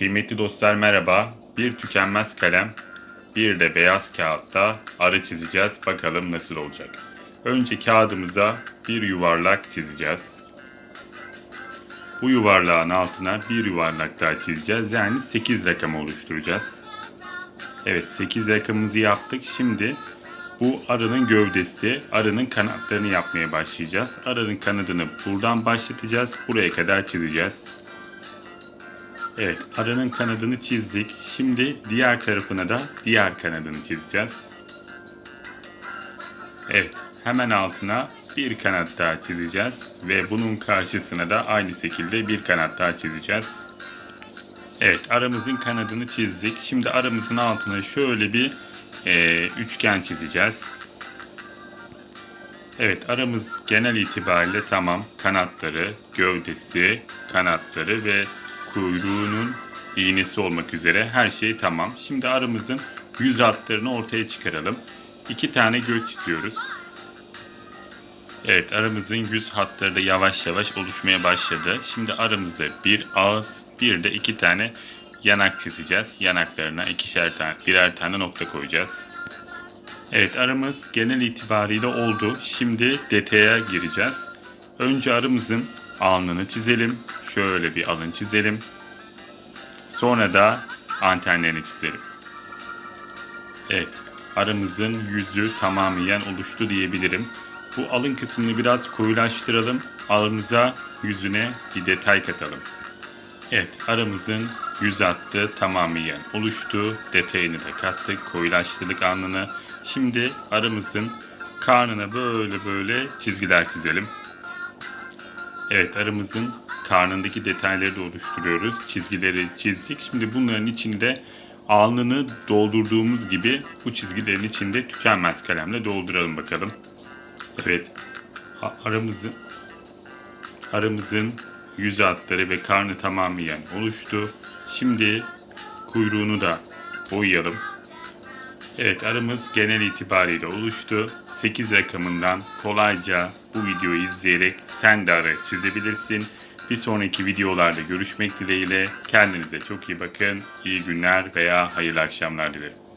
Kıymetli dostlar merhaba. Bir tükenmez kalem, bir de beyaz kağıtta arı çizeceğiz. Bakalım nasıl olacak. Önce kağıdımıza bir yuvarlak çizeceğiz. Bu yuvarlağın altına bir yuvarlak daha çizeceğiz. Yani 8 rakam oluşturacağız. Evet 8 rakamımızı yaptık. Şimdi bu arının gövdesi, arının kanatlarını yapmaya başlayacağız. Arının kanadını buradan başlatacağız. Buraya kadar çizeceğiz. Evet, arının kanadını çizdik. Şimdi diğer tarafına da diğer kanadını çizeceğiz. Evet, hemen altına bir kanat daha çizeceğiz ve bunun karşısına da aynı şekilde bir kanat daha çizeceğiz. Evet, aramızın kanadını çizdik. Şimdi aramızın altına şöyle bir e, üçgen çizeceğiz. Evet, aramız genel itibariyle tamam. Kanatları, gövdesi, kanatları ve kuyruğunun iğnesi olmak üzere her şey tamam. Şimdi aramızın yüz hatlarını ortaya çıkaralım. İki tane göç çiziyoruz. Evet aramızın yüz hatları da yavaş yavaş oluşmaya başladı. Şimdi aramıza bir ağız bir de iki tane yanak çizeceğiz. Yanaklarına ikişer tane birer tane nokta koyacağız. Evet aramız genel itibariyle oldu. Şimdi detaya gireceğiz. Önce arımızın alnını çizelim. Şöyle bir alın çizelim. Sonra da antenlerini çizelim. Evet, arımızın yüzü tamamen oluştu diyebilirim. Bu alın kısmını biraz koyulaştıralım. Alımıza yüzüne bir detay katalım. Evet, aramızın yüz hattı tamamen oluştu. Detayını da kattık, koyulaştırdık alnını. Şimdi aramızın karnına böyle böyle çizgiler çizelim. Evet arımızın karnındaki detayları da oluşturuyoruz. Çizgileri çizdik. Şimdi bunların içinde alnını doldurduğumuz gibi bu çizgilerin içinde tükenmez kalemle dolduralım bakalım. Evet aramızın aramızın yüz hatları ve karnı tamamen oluştu. Şimdi kuyruğunu da boyayalım. Evet aramız genel itibariyle oluştu. 8 rakamından kolayca bu videoyu izleyerek sen de arı çizebilirsin. Bir sonraki videolarda görüşmek dileğiyle kendinize çok iyi bakın. İyi günler veya hayırlı akşamlar dilerim.